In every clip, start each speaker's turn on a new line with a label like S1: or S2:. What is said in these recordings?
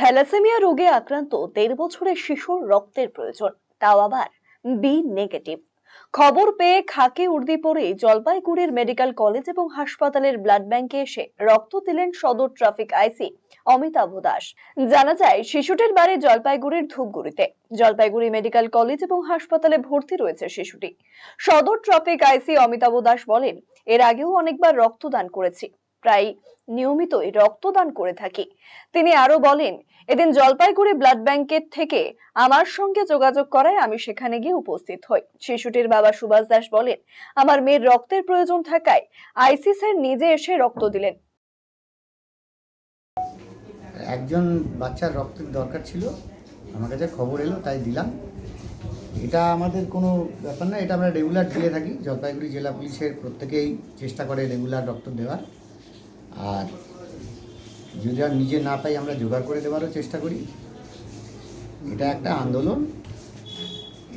S1: Thalassaemia রোগে আক্রান্ত দেড় বছরের শিশুর রক্তের প্রয়োজন, তাও আবার বি নেগেটিভ খবর পেয়ে খাকি উর্দি পরে জলপাইগুড়ির মেডিকেল কলেজ এবং হাসপাতালের ব্লাড ব্যাংকে এসে রক্ত দিলেন সদর ট্রাফিক আইসি অমিতাভ দাস। জানা যায়, শিশুটির বাড়ি জলপাইগুড়ির ধূপগুড়িতে। জলপাইগুড়ি মেডিকেল কলেজ এবং হাসপাতালে ভর্তি রয়েছে শিশুটি। সদর ট্রাফিক আইসি অমিতাভ দাস বলেন, এর আগেও অনেকবার রক্তদান করেছি। প্রায় নিয়মিতই রক্তদান করে থাকি। তিনি আরও বলেন, এদিন জলপাইগুড়ি ব্লাড ব্যাংকের থেকে আমার সঙ্গে যোগাযোগ করায় আমি সেখানে গিয়ে উপস্থিত হই। শিশুটির বাবা সুভাষ দাস বলেন, আমার মেয়ের রক্তের প্রয়োজন থাকায় আইসি স্যার নিজে এসে রক্ত দিলেন।
S2: একজন বাচ্চার রক্তের দরকার ছিল, আমার কাছে খবর এলো, তাই দিলাম। এটা আমাদের কোনো ব্যাপার না, এটা আমরা রেগুলার দিয়ে থাকি। জলপাইগুড়ি জেলা পুলিশের প্রত্যেকেই চেষ্টা করে রেগুলার রক্ত দেওয়ার। আর যদি আর নিজে না পাই আমরা জোগাড় করে দেওয়ারও চেষ্টা করি। এটা একটা আন্দোলন।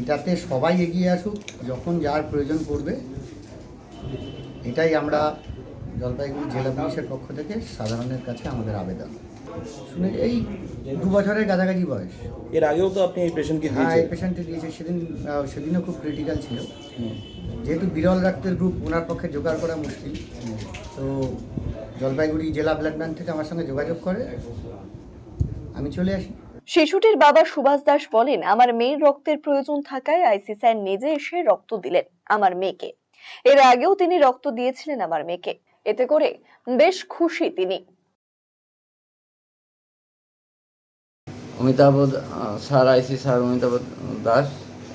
S2: এটাতে সবাই এগিয়ে আসুক যখন যার প্রয়োজন পড়বে। এটাই আমরা জলপাইগুড়ি জেলা পুলিশের পক্ষ থেকে সাধারণের কাছে আমাদের আবেদন। শুনে এই দু বছরের কাছাকাছি বয়স।
S3: এর আগেও তো আপনি এই পেশেন্টকে
S2: হ্যাঁ এই
S3: দিয়েছেন?
S2: পেশেন্টে দিয়েছে। সেদিন সেদিনও খুব ক্রিটিক্যাল ছিল। যেহেতু বিরল রক্তের গ্রুপ ওনার পক্ষে জোগাড় করা মুশকিল। তো জলপাইগুড়ি জেলা ব্লাড ব্যাংক থেকে আমার সঙ্গে যোগাযোগ করে। আমি চলে আসি।
S1: শিশুটির বাবা সুভাষ দাস বলেন আমার মেয়ের রক্তের প্রয়োজন থাকায় আইসি স্যার নিজে এসে রক্ত দিলেন আমার মেয়েকে। এর আগেও তিনি রক্ত দিয়েছিলেন আমার মেয়েকে। এতে করে বেশ খুশি তিনি।
S4: Amitabh sir IC sir Amitabh Das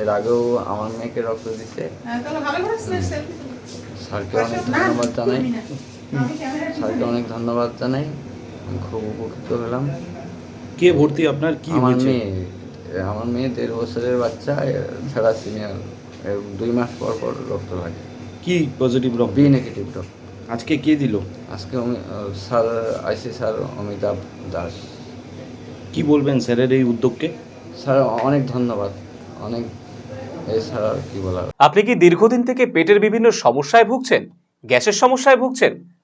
S4: এর আগেও আমার মেয়েকে রক্ত দিচ্ছে স্যারকে অনেক ধন্যবাদ জানাই। স্যারকে অনেক ধন্যবাদ জানাই। আমি খুব উপকৃত হলাম।
S3: কে ভর্তি? আপনার কি
S4: আমার মেয়ে। আমার মেয়ে দেড় বছরের বাচ্চা ছাড়া সিনিয়র দুই মাস পর পর রক্ত লাগে।
S3: কি পজিটিভ রক্ত?
S4: বি নেগেটিভ রক্ত।
S3: আজকে কে দিল?
S4: আজকে sir IC sir Amitabh Das.
S3: কি বলবেন স্যারের এই উদ্যোগকে?
S4: স্যার অনেক ধন্যবাদ। অনেক এছাড়া আর কি বলার।
S5: আপনি কি দীর্ঘদিন থেকে পেটের বিভিন্ন সমস্যায় ভুগছেন? গ্যাসের সমস্যায় ভুগছেন?